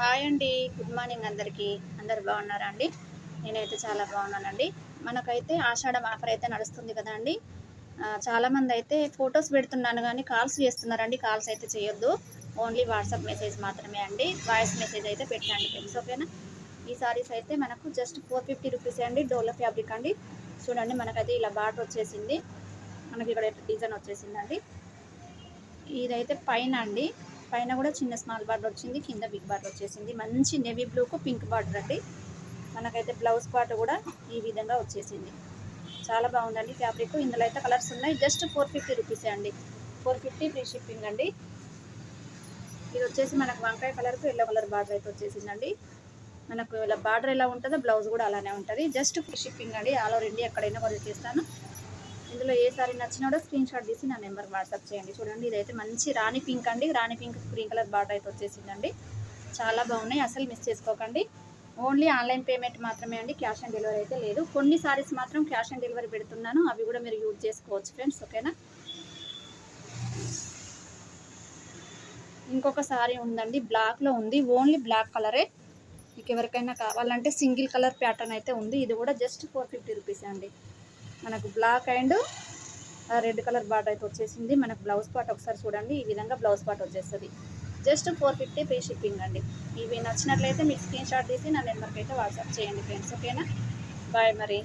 Hi అండి. Good morning అందరికీ. అందరు బాగున్నారా అండి? నేనైతే చాలా బాగున్నానండి. మనకైతే ఆషాఢం ఆఫర్ అయితే నడుస్తుంది కదా అండి. చాలామంది అయితే ఫొటోస్ పెడుతున్నాను కానీ కాల్స్ చేస్తున్నారండి. కాల్స్ అయితే చేయొద్దు. ఓన్లీ వాట్సాప్ మెసేజ్ మాత్రమే అండి. వాయిస్ మెసేజ్ అయితే పెట్టండి ఫ్రెండ్స్ ఓకేనా ఈ సారీస్ అయితే మనకు జస్ట్ ఫోర్ ఫిఫ్టీ రూపీస్ అండి. డోలో ఫ్యాబ్రిక్ అండి. చూడండి మనకైతే ఇలా బాట్ వచ్చేసింది. మనకి ఇక్కడ డిజైన్ వచ్చేసిందండి. ఇదైతే పైన అండి. పైన కూడా చిన్న స్మాల్ బార్డర్ వచ్చింది కింద బిగ్ బార్డర్ వచ్చేసింది. మంచి నెవీ బ్లూకు పింక్ బార్డర్ అండి. మనకైతే బ్లౌజ్ పార్ట్ కూడా ఈ విధంగా వచ్చేసింది. చాలా బాగుందండి ఫ్యాబ్రిక్. ఇందులో అయితే కలర్స్ ఉన్నాయి. జస్ట్ ఫోర్ ఫిఫ్టీ రూపీసే అండి. ఫోర్ ఫిఫ్టీ ఫ్రీ షిప్పింగ్ అండి. ఇది వచ్చేసి మనకు వంకాయ కలర్కు ఎల్లో కలర్ బార్డర్ అయితే వచ్చేసిందండి. మనకు ఇలా బార్డర్ ఎలా ఉంటుందో బ్లౌజ్ కూడా అలానే ఉంటుంది. జస్ట్ ఫ్రీ షిప్పింగ్ అండి. ఆల్ ఓవర్ ఇండియా ఎక్కడైనా కొరియర్ చేస్తాను ఇందులో ఏ సారీ నచ్చినా కూడా స్క్రీన్ షాట్ తీసి నా నెంబర్ వాట్సాప్ చేయండి. చూడండి ఇదైతే మంచి రాణి పింక్ అండి. Rani pink green colour border అయితే వచ్చేసిందండి. చాలా బాగున్నాయి. అసలు మిస్ చేసుకోకండి. ఓన్లీ ఆన్లైన్ పేమెంట్ మాత్రమే అండి. క్యాష్ ఆన్ డెలివరీ అయితే లేదు. కొన్ని సారీస్ మాత్రం క్యాష్ ఆన్ డెలివరీ పెడుతున్నాను. అవి కూడా మీరు యూజ్ చేసుకోవచ్చు ఫ్రెండ్స్ ఓకేనా ఇంకొక సారీ ఉందండి. బ్లాక్లో ఉంది. ఓన్లీ బ్లాక్ కలరే మీకు ఎవరికైనా కావాలంటే సింగిల్ కలర్ ప్యాటర్న్ అయితే ఉంది. ఇది కూడా జస్ట్ ఫోర్ ఫిఫ్టీ రూపీస్ అండి. మనకు black and red colour border అయితే వచ్చేసింది. మనకు బ్లౌజ్ పార్ట్ ఒకసారి చూడండి. ఈ విధంగా బ్లౌజ్ పార్ట్ వచ్చేస్తుంది. Just four fifty free shipping అండి. ఇవి నచ్చినట్లయితే మీకు స్క్రీన్ షాట్ తీసి నా నెంబర్కి అయితే వాట్సాప్ చేయండి ఫ్రెండ్స్. ఓకేనా? బాయ్ మరి.